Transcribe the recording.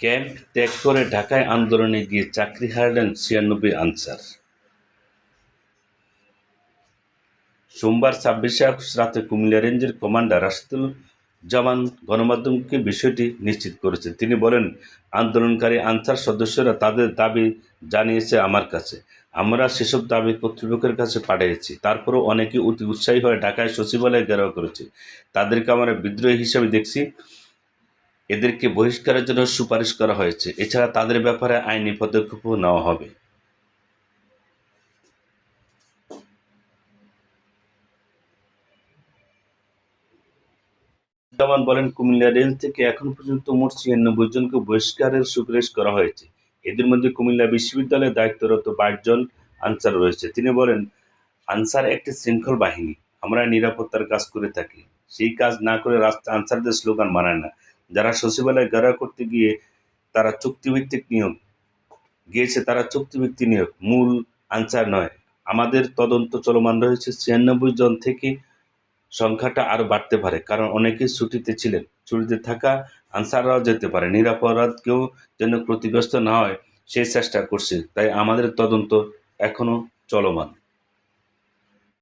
Camp ত্যাগ করে ঢাকায় আন্দোলনে গিয়ে চাকরি হারালেন ছিয়ানব্বই আনসার। সোমবার ছাব্বিশে আগস্ট রাতে কুমিল্লা রেঞ্জের কমান্ডার রাশিদুল জামান গণমাধ্যমকে বিষয়টি নিশ্চিত করেছেন। তিনি বলেন, আন্দোলনকারী আনসার সদস্যরা তাদের দাবি জানিয়েছে আমার কাছে। আমরা সেসব দাবি কর্তৃপক্ষের কাছে পাঠিয়েছি। তারপরও অনেকে অতি উৎসাহী হয়ে ঢাকায় সচিবালয়ে ঘেরাও করেছে। তাদেরকে আমরা বিদ্রোহী হিসেবে দেখছি। এদেরকে বহিষ্কারের জন্য সুপারিশ করা হয়েছে। এছাড়া তাদের ব্যাপারে আইনি পদক্ষেপও নেওয়া হবে। জামান বলেন, কুমিল্লা রেঞ্জ থেকে এখন পর্যন্ত মোট ছিয়ানব্বই জনকে বহিষ্কারের সুপারিশ করা হয়েছে। এদের মধ্যে কুমিল্লা বিশ্ববিদ্যালয়ে দায়িত্বরত বাইশ জন আনসার রয়েছে। তিনি বলেন, আনসার একটি শৃঙ্খল বাহিনী। আমরা নিরাপত্তার কাজ করে থাকি। সেই কাজ না করে রাস্তা আনসারদের স্লোগান মানায় না। যারা সচিবালয়ে গেরা করতে গিয়ে তারা চুক্তিভিত্তিক নিয়োগ গিয়েছে, তারা চুক্তিভিত্তিক নিয়োগ। মূল আনসার নয়। আমাদের তদন্ত চলমান রয়েছে। ছিয়ানব্বই জন থেকে সংখ্যাটা আরও বাড়তে পারে, কারণ অনেকেই ছুটিতে ছিলেন। ছুটিতে থাকা আনসাররাও যেতে পারে। নিরাপরাধ কেউ যেন ক্ষতিগ্রস্ত না হয়, সেই চেষ্টা করছে। তাই আমাদের তদন্ত এখনও চলমান।